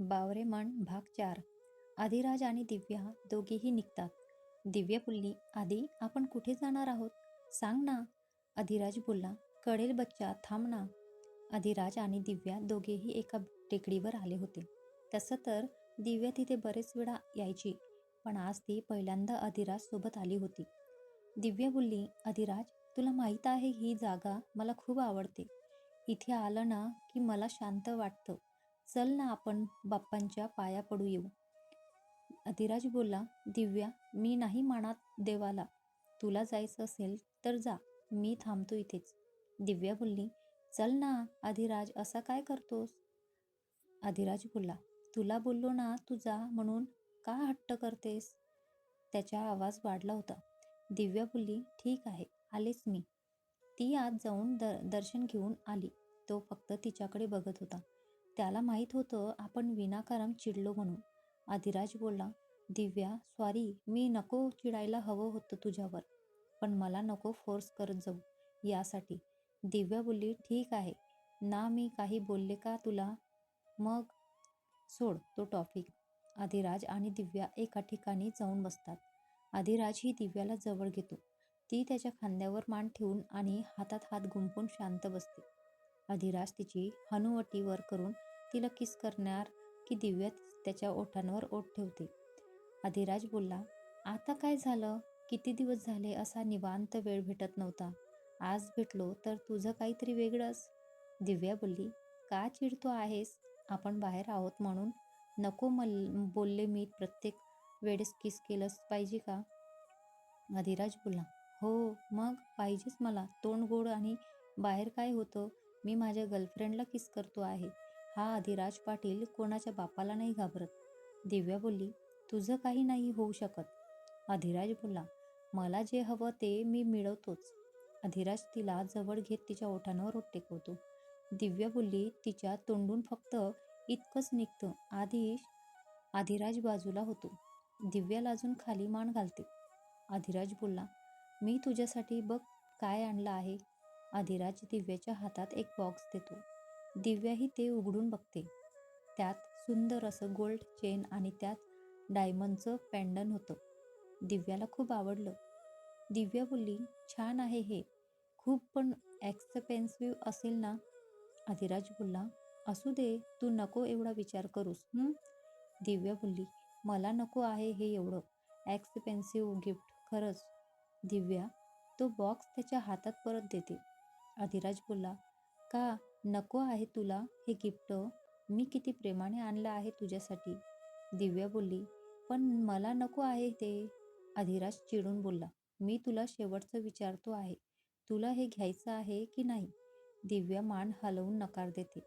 बावरे मन भाग चार. आदिराज आणि दिव्या दोघेही निघतात. दिव्या बोलली आधी आपण कुठे जाणार आहोत? सांग ना. अधिराज बोलला कळेल बच्चा थांब ना. अधिराज आणि दिव्या दोघेही एका टेकडीवर आले होते. तसं तर दिव्या तिथे बरेच वेळा यायची पण आज ती पहिल्यांदा अधिराज सोबत आली होती. दिव्या बोलली अधिराज तुला माहीत आहे ही जागा मला खूप आवडते. इथे आलं ना की मला शांत वाटतं. चल ना आपण बाप्पांच्या पाया पडू येऊ. अधिराज बोलला दिव्या मी नाही मानात देवाला. तुला जायचं असेल तर जा मी थांबतो इथेच. दिव्या बोलली चल ना अधिराज असा काय करतोस? अधिराज बोलला तुला बोललो ना तू जा म्हणून का हट्ट करतेस? त्याचा आवाज वाढला होता. दिव्या बोलली ठीक आहे आलेच मी. ती आत जाऊन द दर्शन घेऊन आली. तो फक्त तिच्याकडे बघत होता. त्याला माहीत होतं आपण विनाकारण चिडलो म्हणून. अधिराज बोलला दिव्या सॉरी मी नको चिडायला हवं होतं तुझ्यावर पण मला नको फोर्स करत जाऊ यासाठी. दिव्या बोलली ठीक आहे. ना मी काही बोलले का तुला? मग सोड तो टॉपिक आदिराज आणि दिव्या एका ठिकाणी जाऊन बसतात. आदिराज ही दिव्याला जवळ घेतो. ती त्याच्या खांद्यावर मान ठेवून आणि हातात हात गुंपून शांत बसते. अधिराज तिची हनुवटी वर करून तिला किस करणार की दिव्या त्याच्या ओठांवर ओठ ठेवते. अधिराज बोलला आता काय झालं? किती दिवस झाले असा निवांत वेळ भेटत नव्हता. आज भेटलो तर तुझं काहीतरी वेगळंच. दिव्या बोलली का चिडतो आहेस? आपण बाहेर आहोत म्हणून. नको मल बोलले मी प्रत्येक वेळेस किस केलंच पाहिजे का? अधिराज बोलला हो मग पाहिजेच मला. तोंड गोड आणि बाहेर काय होतं? मी माझ्या गर्लफ्रेंडला किस करतो आहे? हा अधिराज पाटील कोणाच्या बापाला नाही घाबरत. दिव्या बोलली तुझं काही नाही होऊ शकत. अधिराज बोलला मला जे हवं ते मी मिळवतोच. अधिराज तिला जवळ घेत तिच्या ओठांवर ओट टेकवतो दिव्या बोलली तिच्या तोंडून फक्त इतकंच निघतं. आधी अधिराज बाजूला होतो. दिव्याला अजून खाली मान घालते. अधिराज बोलला मी तुझ्यासाठी बघ काय आणलं आहे. अधिराज दिव्याच्या हातात एक बॉक्स देतो. दिव्याही ते उघडून बघते. त्यात सुंदर असं गोल्ड चेन आणि त्यात डायमंडचं पॅन्डन होतं. दिव्याला खूप आवडलं. दिव्या बोलली छान आहे हे. खूप पण एक्सपेन्सिव्ह असेल ना? अधिराज बोलला असू दे तू नको एवढा विचार करूस. दिव्या बोलली मला नको आहे हे एवढं. एक्सपेन्सिव्ह गिफ्ट खरंच. दिव्या तो बॉक्स त्याच्या हातात परत देते. अधिराज बोलला का? नको आहे तुला हे गिफ्ट? मी किती प्रेमाने आणलं आहे तुझ्यासाठी. दिव्या बोलली पण मला नको आहे ते. अधिराज चिडून बोलला मी तुला शेवटचं विचारतो आहे. तुला हे घ्यायचं आहे की नाही? दिव्या मान हलवून नकार देते.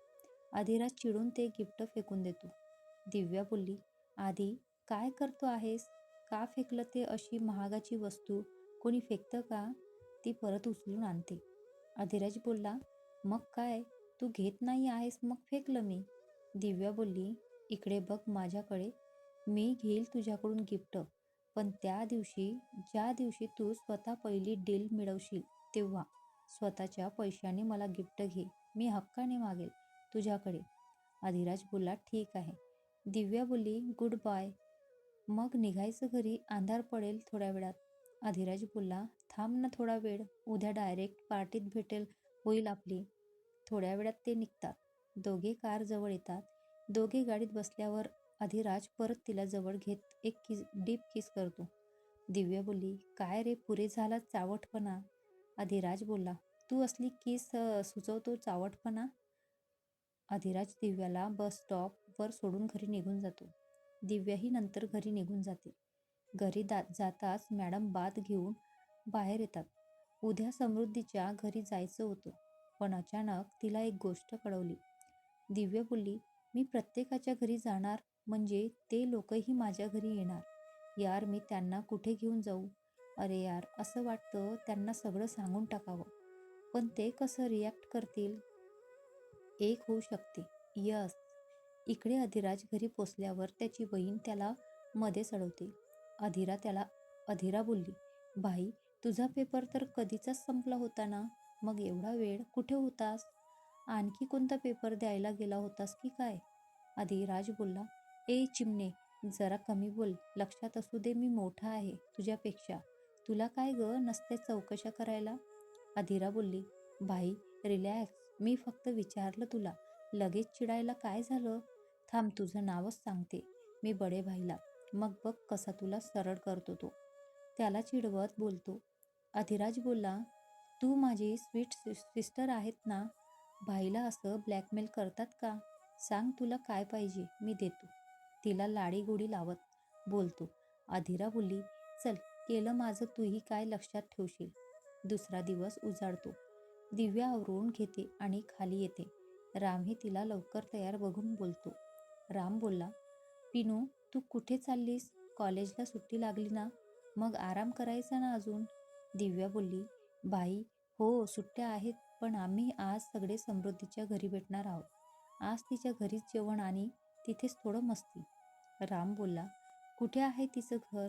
अधिराज चिडून ते गिफ्ट फेकून देतो. दिव्या बोलली आधी काय करतो आहेस? का फेकलं ते अशी महागाची वस्तू? कोणी फेकतं का? ती परत उचलून आणते. अधिराज बोलला मग काय? तू घेत नाही आहेस मग फेकलं मी. दिव्या बोलली इकडे बघ माझ्याकडे. मी घेईल तुझ्याकडून गिफ्ट. पण त्या दिवशी ज्या दिवशी तू स्वतः पहिली डील मिळवशील तेव्हा स्वतःच्या पैशाने मला गिफ्ट घे. मी हक्काने मागेल तुझ्याकडे. अधिराज बोलला ठीक आहे. दिव्या बोलली गुड बाय. मग निघायचं घरी अंधार पडेल थोड्या वेळात. अधिराज बोलला थांब ना थोडा वेळ. उद्या डायरेक्ट पार्टीत भेटेल होईल आपली. थोड्या वेळात ते निघतात. दोघे कार जवळ येतात. दोघे गाडीत बसल्यावर अधिराज परत तिला जवळ घेत एक किस डीप किस करतो. दिव्या बोलली काय रे पुरे झाला चावटपणा. अधिराज बोलला तू असली किस सुचवतो चावटपणा? अधिराज दिव्याला बस स्टॉपवर सोडून घरी निघून जातो. दिव्याही नंतर घरी निघून जाते. घरी दा जाताच मॅडम बाद घेऊन बाहेर येतात. उद्या समृद्धीच्या घरी जायचं होतं. पण अचानक तिला एक गोष्ट कळवली. दिव्य बोलली मी प्रत्येकाच्या घरी जाणार म्हणजे ते लोकही माझ्या घरी येणार. यार मी त्यांना कुठे घेऊन जाऊ? अरे यार असं वाटतं त्यांना सगळं सांगून टाकावं. पण ते कसं रिॲक्ट करतील? एक होऊ शकते. यस. इकडे अधिराज घरी पोचल्यावर त्याची बहीण त्याला मध्ये चढवते अधिरा त्याला अधिरा बोलली भाई तुझा पेपर तर कधीचाच संपला होता ना? मग एवढा वेळ कुठे होतास? आणखी कोणता पेपर द्यायला गेला होतास की काय? अधिराज बोलला ए चिमणे जरा कमी बोल. लक्षात असू दे मी मोठा आहे तुझ्यापेक्षा. तुला काय ग नसते चौकशा करायला? अधिरा बोलली भाई रिलॅक्स. मी फक्त विचारलं तुला. लगेच चिडायला काय झालं? थांब तुझं नावच सांगते. मी बडे भाईला. मग बघ कसा तुला सरळ करतो तो. त्याला चिडवत बोलतो. अधिराज बोलला तू माझी स्वीट सिस्टर आहेत ना? भाईला असं ब्लॅकमेल करतात का? सांग तुला काय पाहिजे मी देतो. तिला लाडीगोडी लावत बोलतो. अधिरा बोलली चल केलं माझं तूही काय लक्षात ठेवशील? दुसरा दिवस उजाडतो. दिव्या आवरून घेते आणि खाली येते. रामही तिला लवकर तयार बघून बोलतो. राम बोलला पिनू तू कुठे चाललीस? कॉलेजला सुट्टी लागली ना? मग आराम करायचा ना अजून? दिव्या बोलली बाई हो सुट्ट्या आहेत पण आम्ही आज सगळे समृद्धीच्या घरी भेटणार आहोत. आज तिच्या घरीच जेवण आणि तिथेच थोडं मस्ती. राम बोलला कुठे आहे तिचं घर?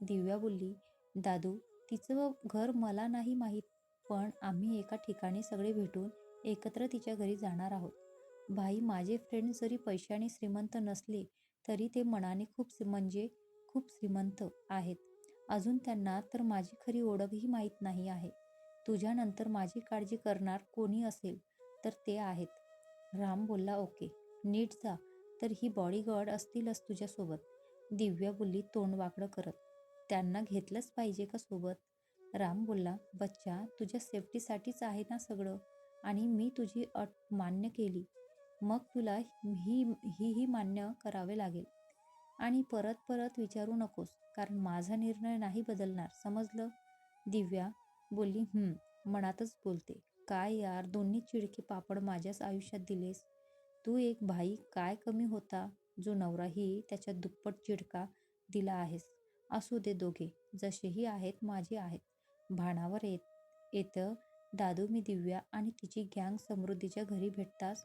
दिव्या बोलली दादू तिचं घर मला नाही माहीत पण आम्ही एका ठिकाणी सगळे भेटून एकत्र तिच्या घरी जाणार आहोत. भाई माझे फ्रेंड जरी पैशाने श्रीमंत नसले तरी ते मनाने खूप म्हणजे खूप श्रीमंत आहेत. अजून त्यांना तर माझी खरी ओळखही माहीत नाही आहे. तुझ्यानंतर माझी काळजी करणार कोणी असेल तर ते आहेत. राम बोलला ओके. नीट जा. तर ही बॉडीगार्ड असतीलच तुझ्यासोबत. दिव्या बोलली तोंड वाकडं करत. त्यांना घेतलंच पाहिजे का सोबत? राम बोलला बच्चा तुझ्या सेफ्टीसाठीच आहे ना सगळं. आणि मी तुझी अट मान्य केली. मग तुला ही ही मान्य करावे लागेल. आणि परत परत विचारू नकोस कारण माझा निर्णय नाही बदलणार. समजलं? दिव्या बोलली मनातच बोलते. काय यार दोन्ही चिडके पापड माझ्याच आयुष्यात दिलेस. तू एक भाई काय कमी होता जो नवराही त्याच्या दुप्पट चिडका दिला आहेस? असू दे दोघे जसेही आहेत माझे आहेत. भाणावर येत येतं दादू मी दिव्या आणि तिची गँग समृद्धीच्या घरी भेटताच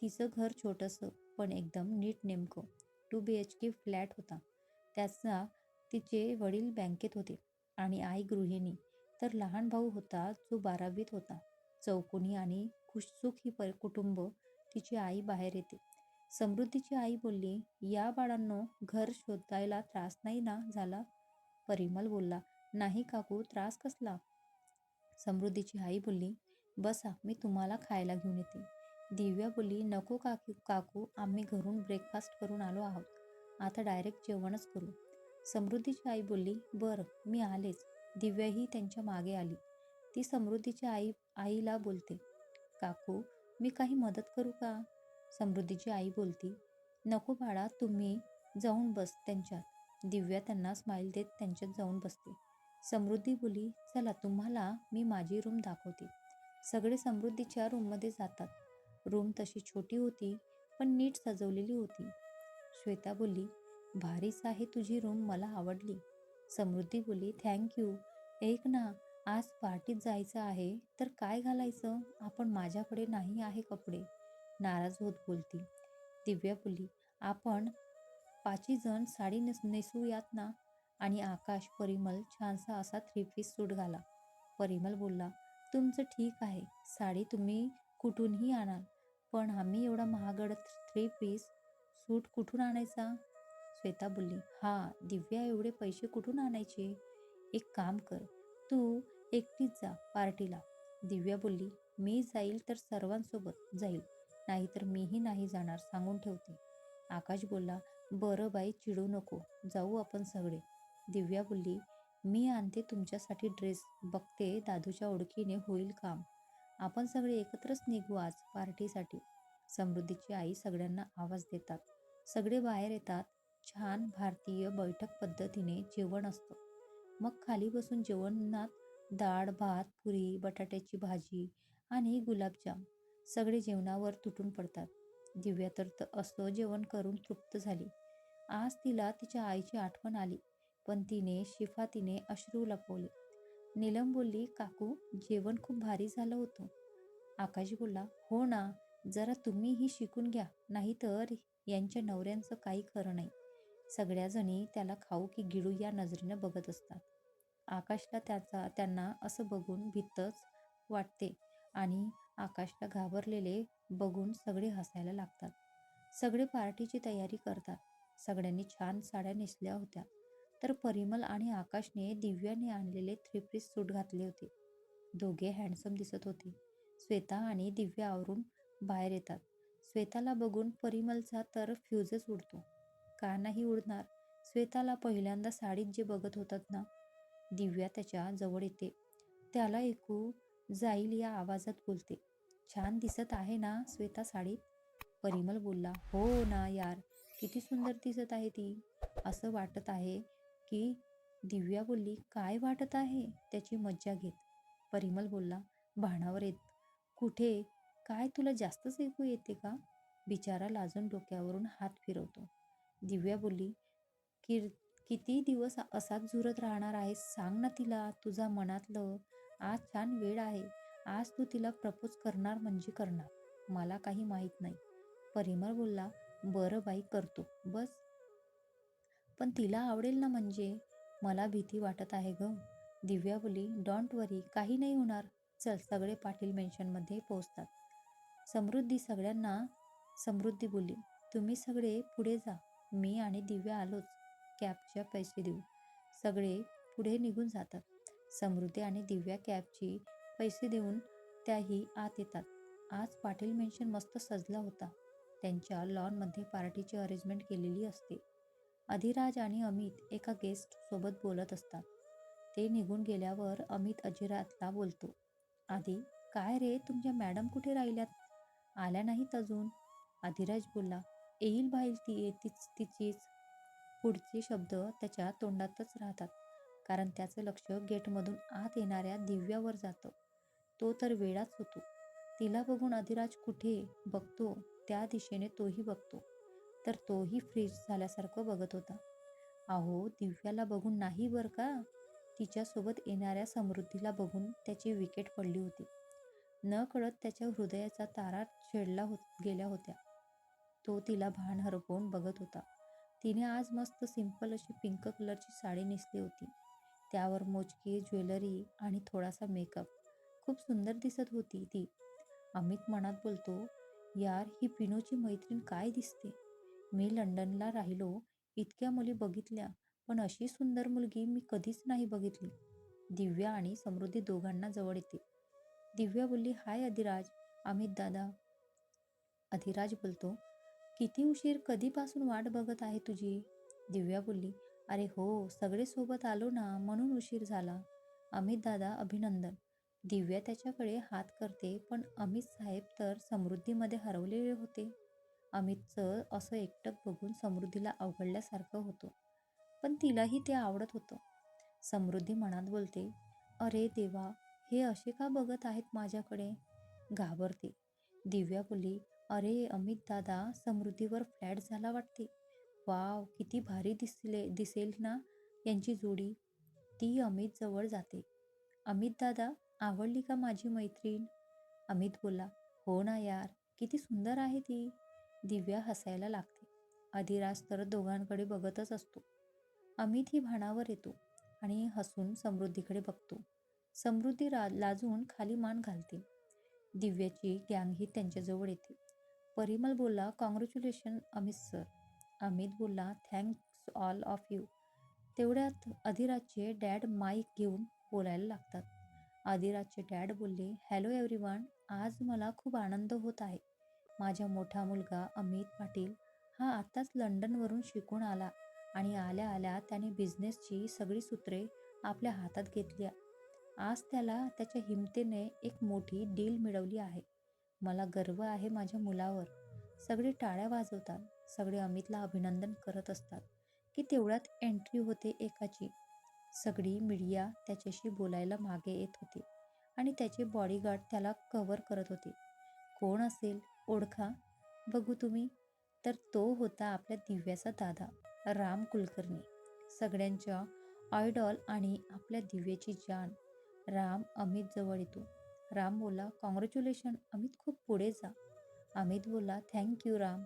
तिचं घर छोटंसं पण एकदम नीट नेमकं. Two B H K flat होता. त्याचा तिचे वडील बँकेत होते आणि आई गृहिणी. तर लहान भाऊ होता जो बारावीत होता. चौकोनी आणि खुशसुखी पर कुटुंब तिची आई बाहेर येते. समृद्धीची आई बोलली या बाळांनो घर शोधायला त्रास नाही ना झाला? परिमल बोलला नाही काकू त्रास कसला? समृद्धीची आई बोलली बसा मी तुम्हाला खायला घेऊन येते. दिव्या बोलली नको काकू काकू आम्ही घरून ब्रेकफास्ट करून आलो आहोत. आता डायरेक्ट जेवणच करू. समृद्धीची आई बोलली बरं मी आलेच. दिव्याही त्यांच्या मागे आली. ती समृद्धीच्या आई आईला बोलते काकू मी काही मदत करू का? समृद्धीची आई बोलती नको बाळा तुम्ही जाऊन बस त्यांच्यात. दिव्या त्यांना स्माईल देत त्यांच्यात जाऊन बसते. समृद्धी बोली चला तुम्हाला मी माझी रूम दाखवते. सगळे समृद्धीच्या रूममध्ये जातात. रूम तशी छोटी होती पण नीट सजवलेली होती. श्वेता बोलली भारीच आहे तुझी रूम मला आवडली. समृद्धी बोली थँक्यू एक ना आज पार्टीत जायचं आहे तर काय घालायचं? आपण माझ्याकडे नाही आहे कपडे. नाराज होत बोलती. दिव्या बोली आपण पाचही जण साडी नेस नेसूयात ना. आणि आकाश परिमल छानसा असा थ्री पीस सूट घाला. परिमल बोलला तुमचं ठीक आहे. साडी तुम्ही कुठूनही आणाल पण आम्ही एवढा महागड थ्री पीस सूट कुठून आणायचा? श्वेता बोलली हा दिव्या एवढे पैसे कुठून आणायचे? एक काम कर तू एकटीच जा पार्टीला. दिव्या बोलली मी जाईल तर सर्वांसोबत जाईल नाहीतर मीही नाही जाणार सांगून ठेवते. आकाश बोलला बरं बाई चिडू नको जाऊ आपण सगळे. दिव्या बोलली मी आणते तुमच्यासाठी ड्रेस बघते दादूच्या ओळखीने होईल काम. आपण सगळे एकत्रच निघू आज पार्टीसाठी. समृद्धीची आई सगळ्यांना आवाज देतात. सगळे बाहेर येतात छान भारतीय बैठक पद्धतीने जेवण असतं. मग खाली बसून जेवणात डाळ भात पुरी बटाट्याची भाजी आणि गुलाबजाम सगळे जेवणावर तुटून पडतात. दिव्या तर त- असं जेवण करून तृप्त झाली. आज तिला तिच्या आईची आठवण आली पण तिने शिफा तिने अश्रू लपवले. नीलम बोलली काकू जेवण खूप भारी झालं होतं. आकाश बोलला हो ना जरा तुम्हीही शिकून घ्या नाहीतर यांच्या नवऱ्यांचं काही खरं नाही. सगळ्याजणी त्याला खाऊ की गिळू या नजरेनं बघत असतात. आकाशला त्याचा त्यांना असं बघून भीतच वाटते आणि आकाशला घाबरलेले बघून सगळे हसायला लागतात. सगळे पार्टीची तयारी करतात. सगळ्यांनी छान साड्या नेसल्या होत्या. तर परिमल आणि आकाशने दिव्याने आणलेले थ्री पीस सूट घातले होते. दोघे हँडसम दिसत होते. श्वेता आणि दिव्या आवरून बाहेर येतात. श्वेताला बघून परिमलचा तर फ्यूजच उडतो. का नाही उडणार. श्वेताला पहिल्यांदा साडीत जे बघत होतात ना दिव्या त्याच्याजवळ येते. त्याला ऐकू जाईल या आवाजात बोलते. छान दिसत आहे ना श्वेता साडीत? परिमल बोलला हो ना यार किती सुंदर दिसत आहे ती. असं वाटत आहे की दिव्या बोलली काय वाटत आहे? त्याची मज्जा घेत. परिमल बोलला भाणावर येत. कुठे? काय तुला जास्तच ऐकू येते का? बिचारा लाजून डोक्यावरून हात फिरवतो. दिव्या बोलली किर किती दिवस असाच झुरत राहणार आहेस सांग ना तिला तुझा मनातलं आज छान वेळ आहे आज तू तिला प्रपोज करणार म्हणजे करणार मला काही माहीत नाही. परिमल बोलला बरं बाई करतो बस. पण तिला आवडेल ना म्हणजे? मला भीती वाटत आहे ग. दिव्या बोली डोंट वरी काही नाही होणार चल सगळे पाटील मेन्शनमध्ये पोहोचतात. समृद्धी सगळ्यांना समृद्धी बोलली तुम्ही सगळे पुढे जा मी आणि दिव्या आलोच. कॅबच्या पैसे देऊ. सगळे पुढे निघून जातात. समृद्धी आणि दिव्या कॅबची पैसे देऊन त्याही आत येतात. आज पाटील मेन्शन मस्त सजला होता. त्यांच्या लॉनमध्ये पार्टीची अरेंजमेंट केलेली असते. अधिराज आणि अमित एका गेस्ट सोबत बोलत असतात. ते निघून गेल्यावर अमित अजिरातला बोलतो आधी काय रे तुमच्या मॅडम कुठे राहिल्यात? आल्या नाहीत अजून? अधिराज बोलला येईल बाईल ती तीच तिचीच. पुढचे शब्द त्याच्या तोंडातच राहतात. कारण त्याचं लक्ष गेटमधून आत येणाऱ्या दिव्यावर जातं. तो तर वेळाच होतो. तिला बघून अधिराज कुठे बघतो त्या दिशेने तोही बघतो. तर तोही फ्रीज झाल्यासारखं बघत होता. अहो दिव्याला बघून नाही बरं का? तिच्यासोबत येणाऱ्या समृद्धीला बघून त्याची विकेट पडली होती. न कळत त्याच्या हृदयाचा तारा छेडला होत गेल्या होत्या. तो तिला भान हरपवून बघत होता. तिने आज मस्त सिंपल अशी पिंक कलरची साडी नेसली होती. त्यावर मोजकी ज्वेलरी आणि थोडासा मेकअप. खूप सुंदर दिसत होती ती. अमित मनात बोलतो यार ही पिनोची मैत्रीण काय दिसते? मी लंडनला राहिलो इतक्या मुली बघितल्या पण अशी सुंदर मुलगी मी कधीच नाही बघितली. दिव्या आणि समृद्धी दोघांना जवळ येते. दिव्या बोलली हाय अधिराज. अमित दादा अधिराज बोलतो किती उशीर कधीपासून वाट बघत आहे तुझी? दिव्या बोलली अरे हो सगळे सोबत आलो ना म्हणून उशीर झाला. अमित दादा अभिनंदन. दिव्या त्याच्याकडे हात करते पण अमित साहेब तर समृद्धीमध्ये हरवलेले होते. अमितचं असं एकटक बघून समृद्धीला अवघडल्यासारखं होतं. पण तिलाही ते आवडत होतं. समृद्धी मनात बोलते अरे देवा हे असे का बघत आहेत माझ्याकडे? घाबरते. दिव्या बोली अरे अमित दादा समृद्धीवर फ्लॅट झाला वाटते. वाव किती भारी दिसले दिसेल ना यांची जोडी. ती अमित जवळ जाते. अमित दादा आवडली का माझी मैत्रीण? अमित बोला हो ना यार किती सुंदर आहे ती. दिव्या हसायला लागते. अधिराज तर दोघांकडे बघतच असतो. अमित ही भाणावर येतो आणि हसून समृद्धीकडे बघतो. समृद्धी रा लाजून खाली मान घालते. दिव्याची गँगही त्यांच्याजवळ येते. परिमल बोलला कॉंग्रॅच्युलेशन अमित सर अमित बोलला थँक्स ऑल ऑफ यू तेवढ्यात अधिराजचे डॅड माईक घेऊन बोलायला लागतात. अधिराजचे डॅड बोलले हॅलो एव्हरीवन आज मला खूप आनंद होत आहे. माझा मोठा मुलगा अमित पाटील हा आत्ताच लंडनवरून शिकून आला आणि आल्या आल्या त्याने बिझनेसची सगळी सूत्रे आपल्या हातात घेतली आज त्याला त्याच्या हिमतीने एक मोठी डील मिळवली आहे. मला गर्व आहे माझ्या मुलावर. सगळे टाळ्या वाजवतात सगळे अमितला अभिनंदन करत असतात की तेवढ्यात एंट्री होते एकाची. सगळी मीडिया त्याच्याशी बोलायला मागे येत होती आणि त्याचे बॉडीगार्ड त्याला कव्हर करत होते. कोण असेल? ओळखा. बघू तुम्ही. तर तो होता आपल्या दिव्याचा दादा राम कुलकर्णी. सगळ्यांच्या आयडॉल आणि आपल्या दिव्याची जान राम अमित जवळ येतो. राम बोला कॉंग्रॅच्युलेशन अमित खूप पुढे जा. अमित बोला थँक्यू राम.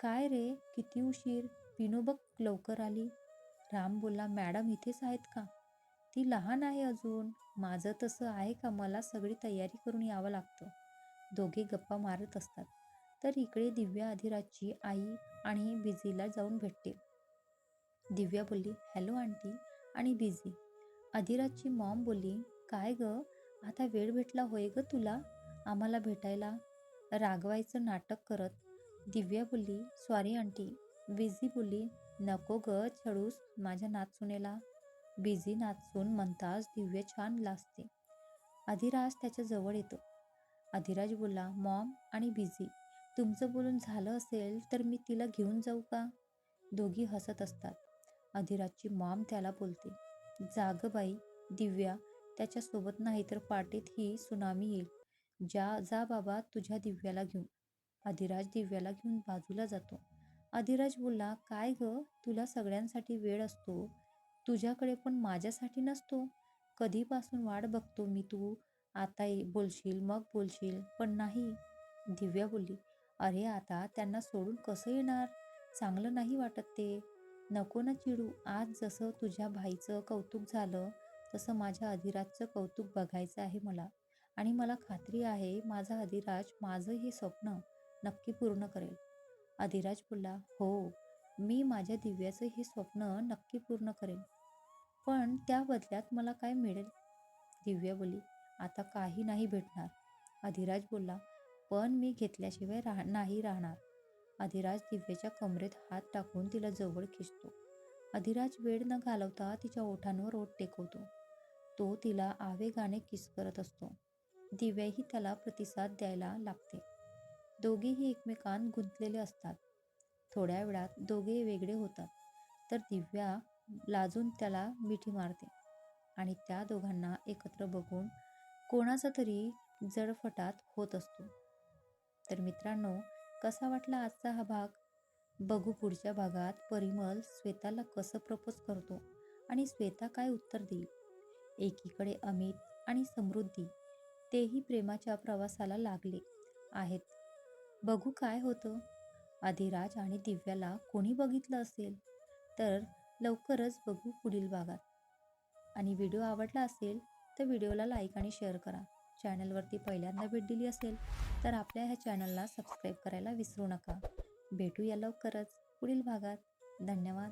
काय रे किती उशीर? पिनो बघ लवकर आली. राम बोला मॅडम इथेच आहेत का? ती लहान आहे अजून. माझं तसं आहे का? मला सगळी तयारी करून यावं लागतं. दोघे गप्पा मारत असतात. तर इकडे दिव्या अधिराजची आई आणि बिझीला जाऊन भेटते दिव्या बोलली हॅलो आंटी. आणि बिझी. अधिराजची मॉम बोलली काय गं? आता वेळ भेटला होय ग तुला? आम्हाला भेटायला. रागवायचं नाटक करत. दिव्या बोलली सॉरी आंटी बिझी बोलली. नको ग छळूस माझ्या नाचुनेला बिझी नाचून म्हणताच दिव्या छान लाजते. अधिराज त्याच्याजवळ येतो. अधिराज बोलला मॉम आणि बिझी तुमचं बोलून झालं असेल तर मी तिला घेऊन जाऊ का? दोघी हसत असतात. अधिराजची मॉम त्याला बोलते जाग बाई दिव्या त्याच्यासोबत नाही तर पार्टीत ही सुनामी येईल. जा जा बाबा तुझ्या दिव्याला घेऊन. अधिराज दिव्याला घेऊन बाजूला जातो. अधिराज बोलला काय ग? तुला सगळ्यांसाठी वेळ असतो. तुझ्याकडे पण माझ्यासाठी नसतो. कधीपासून वाट बघतो मी तू? आता ये- बोलशील मग बोलशील पण नाही. दिव्या बोलली अरे आता त्यांना सोडून कसं येणार? चांगलं नाही वाटत ते. नको ना चिडू. आज जसं तुझ्या भाईचं कौतुक झालं तसं माझ्या अधिराजचं कौतुक बघायचं आहे मला. आणि मला खात्री आहे माझा अधिराज माझं हे स्वप्न नक्की पूर्ण करेल. अधिराज बोलला हो मी माझ्या दिव्याचं हे स्वप्न नक्की पूर्ण करेन पण त्या बदल्यात मला काय मिळेल? दिव्या बोली आता काही नाही भेटणार. अधिराज बोलला पण मी घेतल्याशिवाय राह नाही राहणार. अधिराज दिव्याच्या कमरेत हात टाकून तिला जवळ खिचतो. अधिराज वेळ न घालवता तिच्या ओठांवर ओठ टेकवतो. तो तिला आवेगाने किस करत असतो. दिव्याही त्याला प्रतिसाद द्यायला लागते. दोघेही एकमेकांत गुंतलेले असतात. थोड्या वेळात दोघे वेगळे होतात. तर दिव्या लाजून त्याला मिठी मारते आणि त्या दोघांना एकत्र बघून कोणाचा तरी जडफटात होत असतो. तर मित्रांनो कसा वाटला आजचा हा भाग? बघू पुढच्या भागात परिमल श्वेताला कसं प्रपोज करतो आणि श्वेता काय उत्तर देईल? एकीकडे अमित आणि समृद्धी तेही प्रेमाच्या प्रवासाला लागले आहेत. बघू काय होतं? अधिराज आणि दिव्याला कोणी बघितलं असेल? तर लवकरच बघू पुढील भागात. आणि व्हिडिओ आवडला असेल तर व्हिडिओला लाईक आणि शेअर करा. चॅनलवरती पहिल्यांदा भेट दिली असेल तर आपल्या ह्या चॅनलला सबस्क्राईब करायला विसरू नका. भेटूया लवकरच पुढील भागात. धन्यवाद.